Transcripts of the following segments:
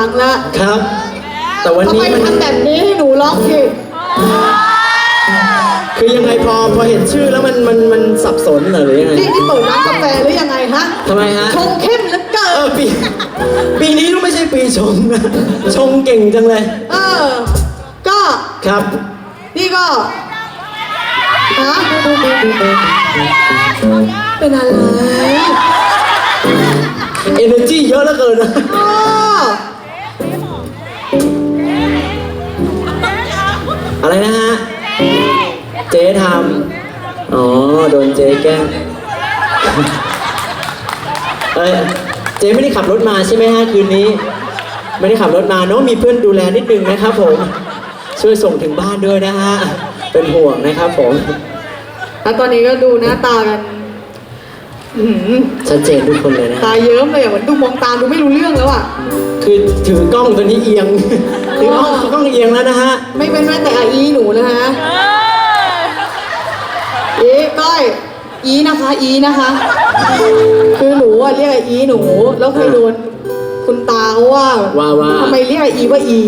รั้งละครับ แต่วันทำนี้ไมมันทำแบบนี้ให้หนูร้องผิดคือยังไงพอพอเห็นชื่อแล้วมันมันมันสับสนเหรอหรือยังไงนี่ที่เปิดร้านกาแฟหรือยังไงฮะทำไมฮะชงเข้มเหลือเกิเอนอปีปีนี้ก็ไม่ใช่ปีชงนะชงเก่งจังเลยเออ ก็ครับ นี่ก็ฮะเป็นอะไร energy เยอะเหลือเกินนะอ๋อ โดนเจ๊แกล้งเอ้ยเจ๊ไม่ได้ขับรถมาใช่ไหมฮะคืนนี้ ไม่ได้ขับรถมาเนาะมีเพื่อนดูแลนิดนึงนะครับผม ช่วยส่งถึงบ้านด้วยนะฮะ เป็นห่วงนะครับผม แล้วตอนนี้ก็ดูหน้าตากันอื้อหือชัดเจนทุกคนเลยนะ ตาเยิ้มเลยอะเหมือนดูมองตาดูไม่รู้เรื่องแล้วอะ คือถือกล้องตัวนี้เอียง ถือกล้องกล้องเอียงแล้วนะฮะ ไม่เป็นแม้แต่อาอีหนูนะฮะ อีก้อยอีนะคะ อีนะคะ คือหนูอะเรียกไอ้อีหนู แล้วเคยโดนคุณตาเขาว่าว่าว่า ทำไมเรียกไอ้อีว่าอี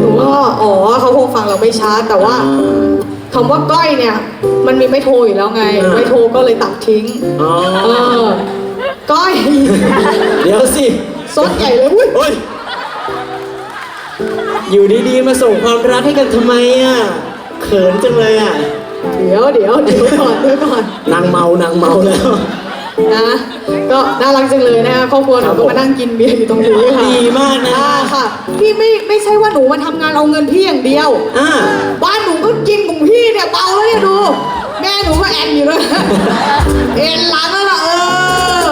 หนูก็อ๋อเขาคงฟังเราไม่ชัดแต่ว่าคำว่าก้อยเนี่ย มันมีไม่โทรอยู่แล้วไง อ่า ไม่โทรก็เลยตัดทิ้ง อ๋อเออ ก้อยเดี๋ยวสิซดใหญ่เลยอุ้ย โอ้ยอยู่ดีๆมาส่งความรักให้กันทำไมอะเขินจังเลยอะ เดี๋ยวเดี๋ยวเดี๋ยวก่อนเดี๋ยวก่อนนางเมานางเมาแล้ว นะก็น่ารักจังเลยนะคะครอบครัวหครันูบก็มานั่งกินเบียร์อยู่ตรงนี้ค่ะดีมากนะ อ่าค่ะพี่ไม่ไม่ใช่ว่าหนูมาทำงานเอาเงินพี่อย่างเดียว อ่า บ้านหนูก็กินของพี่เนี่ยเบาแล้วเนี่ยดู แม่หนูก็แอนอยู่เลย เอ็นหลังแล้วล่ะเออ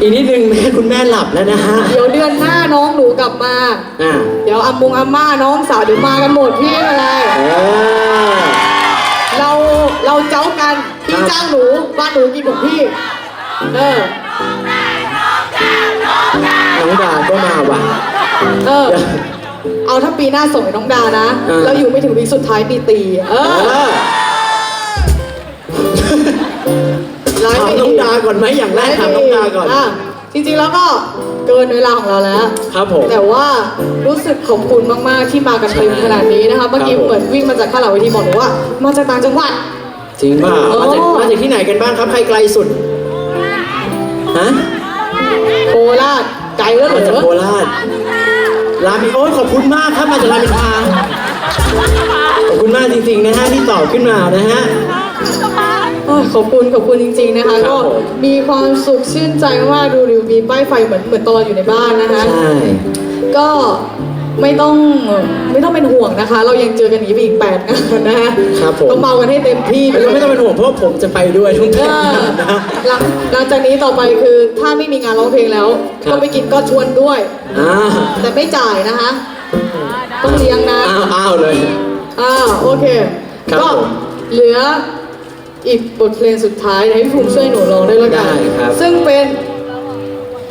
อีกนิดนึงแม่คุณแม่หลับแล้วนะฮะ เดี๋ยวเดือนหน้าน้องหนูกลับมา อ่าเดี๋ยวอามุงอาม่าน้องสาวเดี๋ยวมากันหมดพี่ไม่เป็นไร เออ เราเราเจ้ากันพี่ครับจ้างหนูบ้านหนูกินของพี่ เออน้องดาก็มาว่ะ เออ เอาถ้าปีหน้าส่งให้น้องดานะ เออ เราอยู่ไม่ถึงวีคสุดท้ายปีตี เอเอออร้ายถามไปน้องกดาก่อนไหมอย่างแรกถามน้องดาก่อนะ จริงๆแล้วก็เกินเวลาของเราแล้ว ครับผม แต่ว่ารู้สึกขอบคุณมากๆที่มากันเต็มขนาดนี้นะคะเมื่อกี้ครับผมเหมือนวิ่งมาจากข้างหลังเวทีบอกหนูว่า มาจากต่างจังหวัด จริงป่ะโอ้ มาจากมาจากที่ไหนกันบ้างครับใครไกลสุดฮะโคราชไกลแล้วเหรมาจากอโคราชรามอินโอ้ยขอบคุณมากครับมาจากรามอินทราขอบคุณมากจริงๆนะฮะที่ตอบขึ้นมานะฮะ โอ้ยขอบคุณขอบคุณจริง ๆนะคะ ครับก็ผม มีความสุขชื่นใจมากๆดูดิวมีป้ายไฟเหมือนเหมือนตอนเราอยู่ในบ้านนะคะ ใช่ ก็ไม่ต้องไม่ต้องเป็นห่วงนะคะ เรายังเจอกันอีกอีกแปดงานนะคะครับผมก็เมากันให้เต็มที่แล้วก็ไม่ต้องเป็นห่วงเพราะว่าผมจะไปด้วยทุกเอท่านอนะฮะหลังหลังจากนี้ต่อไปคือถ้าไม่มีงานร้องเพลงแล้วครับ ก็ไปกินก็ชวนด้วยอ่าแต่ไม่จ่ายนะคะ ต้องเลี้ยงนะ อ้าวอ้าวเลย อ่าโอเค ครับก็ผม เหลือ อีกบทเพลงสุดท้ายให้พี่ภูมิช่วยหนูร้องได้วยละกัน ได้ครับ ซึ่งเป็น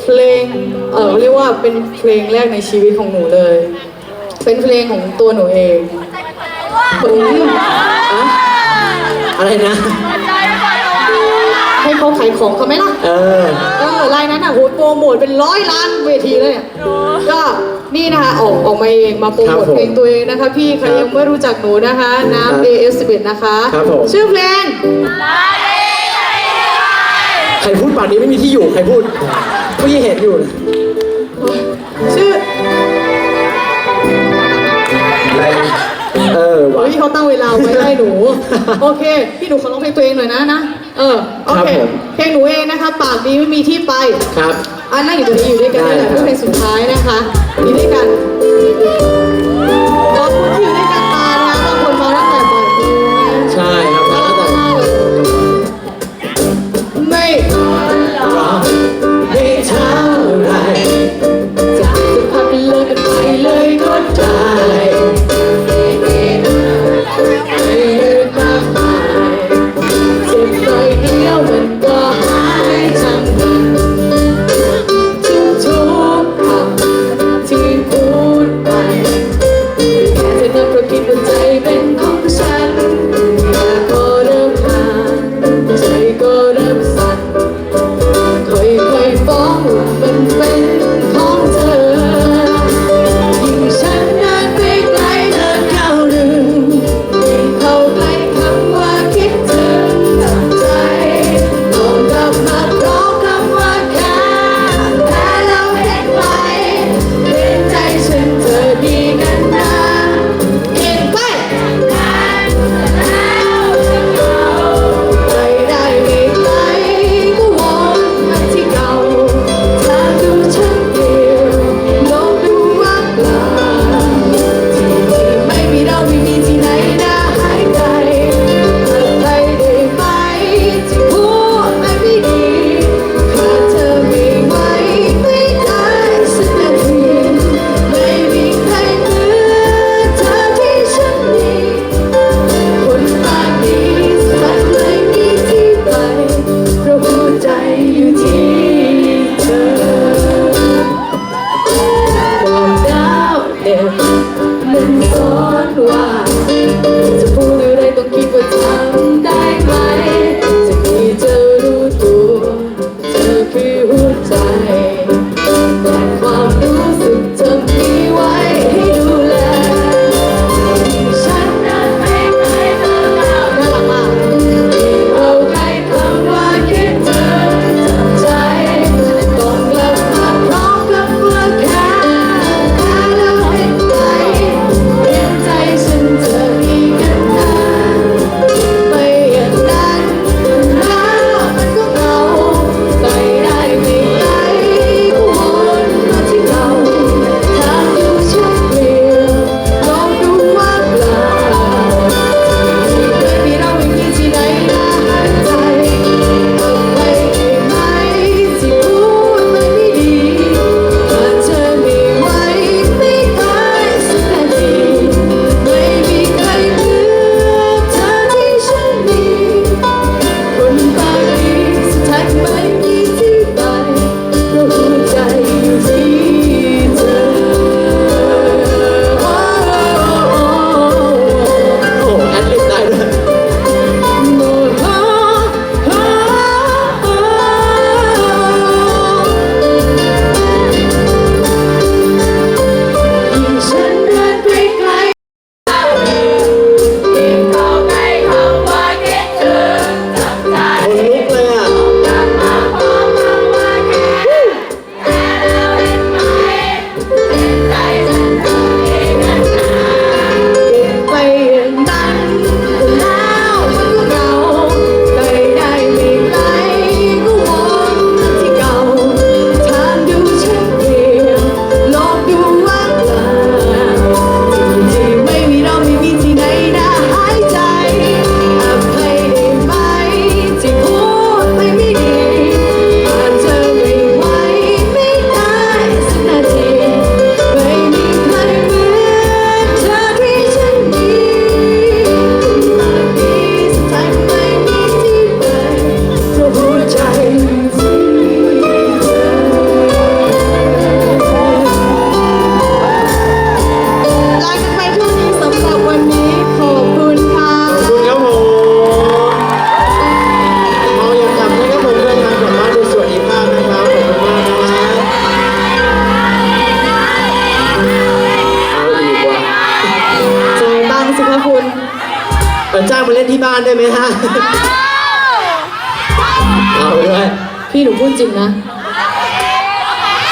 เพลง เออเรียกว่าเป็นเพลงแรกในชีวิตของหนูเลย เป็นเพลงของตัวหนูเองอืมอะอะไรนะ ให้เขาขายของเขาไหมล่ะ เออ เออรายนั้นอะโหโปรโมทเป็นร้อยล้านเวทีเลยเนี่ยก็ นี่นะคะออกออกมาเองมาโปรโมทครับผมเพลงตัวเองนะคะ พี่ใครครับยังไม่รู้จักหนูนะคะครับน้ำ AS11 นะคะ ครับผม ชื่อเพลงใครพูดป่านนี้ไม่มีที่อยู่ใครพูดก็ยังเห็นอยู่นะชื่อเออว่ะ เฮ้ยเขาตั้งเวลาไว้ไล่หนู โอเค พี่หนูขอร้องเพลงตัวเองหน่อยนะนะ เออ โอครับเคผม เพลงหนูเองนะคะ ปากดีไม่มีที่ไป ครับ อะนั่งอยู่ตรงนี้อยู่ด้วยกันนี่แหละเพื่อเพลงสุดท้ายนะคะอยู่ด้วยกัน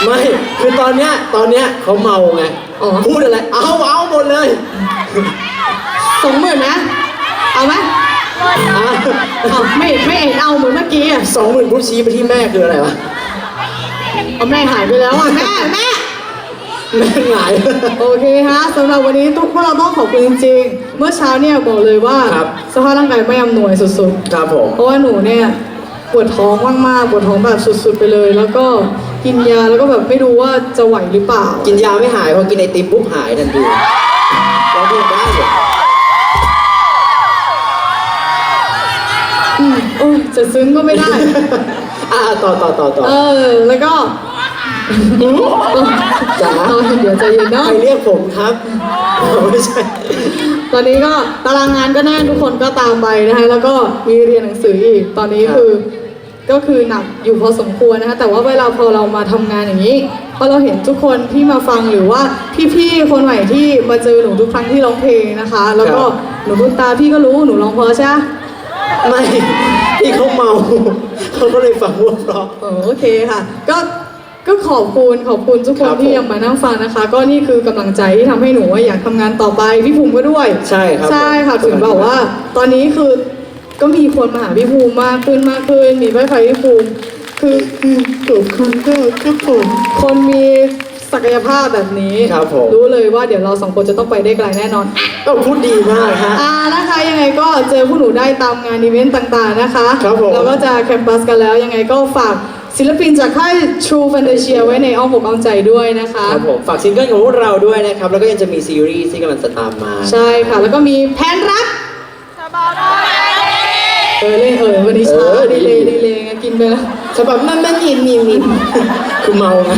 ไม่คือตอนเนี้ยตอนเนี้ยเขาเมาไงอ๋อ พูดอะไร เอาเอาหมดเลยสองหมื่นนะ เอาไหมอะเอาไม่ไม่เห็นเอาเหมือนเมื่อกี้อะสองหมื่นพูดชี้ไปที่แม่คืออะไรวะเอาแม่หายไปแล้วอะแม่แม่ แม่หงาย โอเคฮะสำหรับวันนี้ทุกพวกเราต้องขอบคุณจริงๆ เมื่อเช้าเนี่ยบอกเลยว่าครับ สภาพร่างกายไม่อำนวยสุดครับผม ๆ เพราะว่าหนูเนี่ยปวดท้องมากๆปวดท้องแบบสุดๆไปเลย แล้วก็ กินยาแล้วก็แบบไม่รู้ว่าจะไหวหรือเปล่า กินยาไม่หายพอกินไอติมปุ๊บหายทันทีเราพูดได้เหรออืมโอ้ยจะซึ้งก็ไม่ได้ อะต่อต่อต่อต่อเออ แล้วก็จ๋าเออเดี๋ยวใจเย็นเนาะใครเรียกผมครับอ๋อไม่ใช่ ตอนนี้ก็ตารางงานก็แน่นทุกคนก็ตามไปนะคะแล้วก็มีเรียนหนังสืออีก ตอนนี้ครับ คือ ก็คือหนักอยู่พอสมควรนะคะแต่ว่าเวลาพอเรามาทำงานอย่างนี้พอเราเห็นทุกคนที่มาฟังหรือว่าพี่ๆคนใหม่ที่มาเจอหนูทุกครั้งที่ร้องเพลงนะคะ แล้วก็หนูบุญตาพี่ก็รู้หนูร้องเพราะใช่ไหมไม่ที่เขาเมาเขาก็เลยฟังว่าเพราะเออโอเคค่ะ ก็ก็ขอบคุณขอบคุณทุกคครันบที่ผมยังมานั่งฟังนะคะ ก็นี่คือกำลังใจที่ทำให้หนูว่าอยากทำงานต่อไปพี่ภูมิก็ด้วย ใช่ครับใช่ค่ะผมถึงบอกว่า ตอนนี้คือ ก็มีคนมาหาพี่ภูมิมากขึ้นมากขึ้น มีไฟไฟพี่ภูมิคือคือขอบคุณค่ะครับผมคนมีศักยภาพแบบนี้ ครับผม รู้เลยว่าเดี๋ยวเราสองคนจะต้องไปได้ไกลแน่นอน ก็พูดดีมากฮะ อ่านะคะยังไงก็เจอผู้หนูได้ตามงานอีเวนต์ต่างๆนะคะครับผมแล้วก็จะแคมปัสกันแล้วยังไงก็ฝากศิลปินจากค่าย True Fantasia ไว้ในอ้อมอกอ้อมใจด้วยนะคะ ครับผม ฝากซิงเกิลของพวกเราด้วยนะครับ แล้วก็ยังจะมีซีรีส์ที่กำลังจะตามมา ใช่ค่ะ แล้วก็มีแผนรัก สบาย เออเล่นเออวันนี้ช้าเออดีดีเลยดีเลยไงกินไปแล้วฉบับมันมันยิมยิมยิมคือเมาไง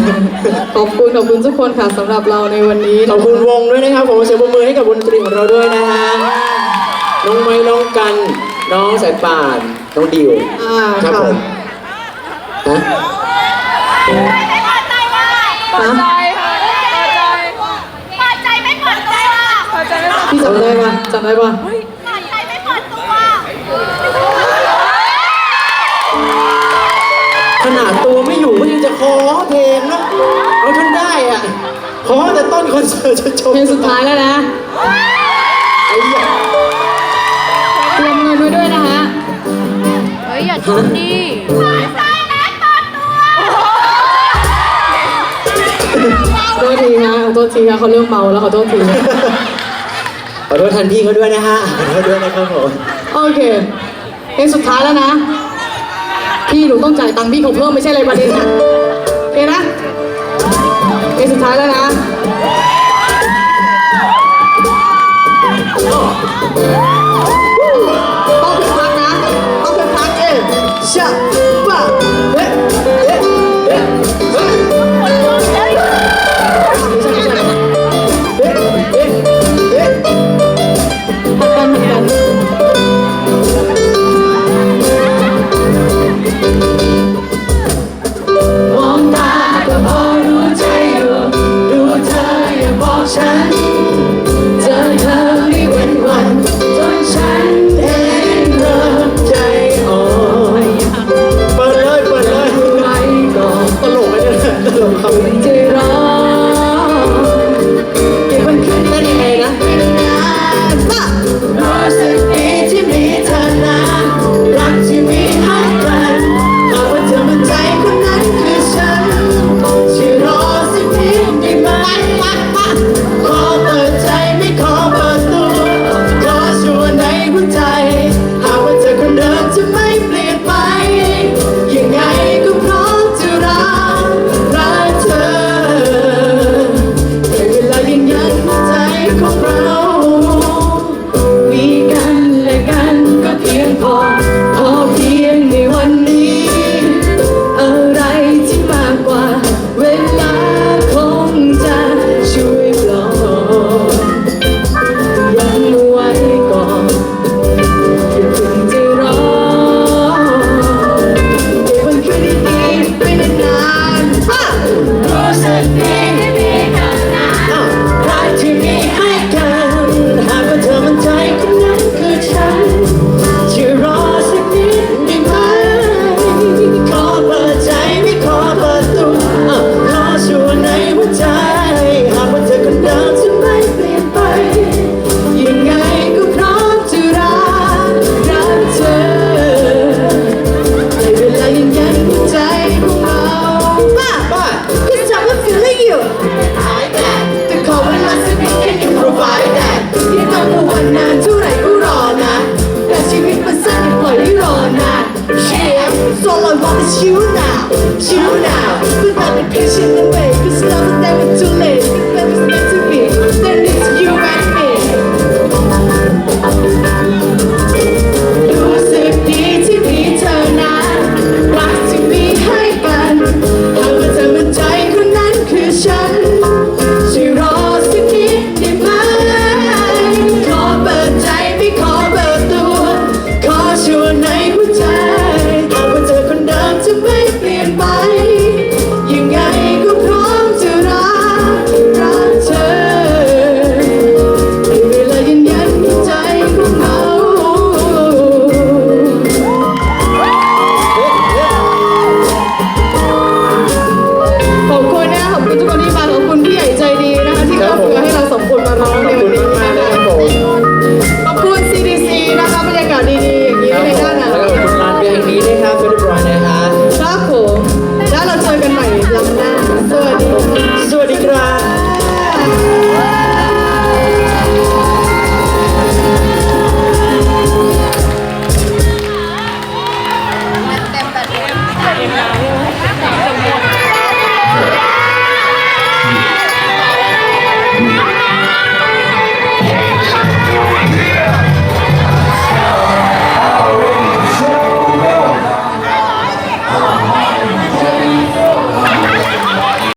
ขอบคุณขอบคุณทุกคนค่ะสำหรับเราในวันนี้ขอบคุณวงด้วยนะครับผมเสียงปรบมือให้กับวงดนตรีของเราด้วยนะฮะน้องไม้น้องกัน น้องสายป่านน้องดิวอ่าครับค่ะผมฮะเปิดใจว่าเปิดใจค่ะเปิดใจเปิดใจไม่เปิดใจว่ะเปิดใจไม่เปิดพี่จำได้ปะจำได้ปะ ขนาดตัวไม่อยู่ก็ยังจะคอเพลงเนาะเอาท่านได้อะขอแต่ต้นคอนเสิร์ตจะจบเพลงสุดท้ายแล้วนะไอ้ยาเตรียมเงินไว้ด้วยนะฮะเฮ้ยอย่าชนดิเปิดใจไม่เปิดตัวโทษทีนะขอโทษทีนะเขาเริ่มเมาแล้วขอโทษทีนะขอโทษทันพี่เขาด้วยนะฮะขอโทษด้วยนะครับผมโอเคเพลงสุดท้ายแล้วนะ พี่หนูต้องจ่ายตังค์พี่เขาเพิ่มไม่ใช่อะไรประเด็นนะโอเคนะเพลงสุดท้ายแล้วนะ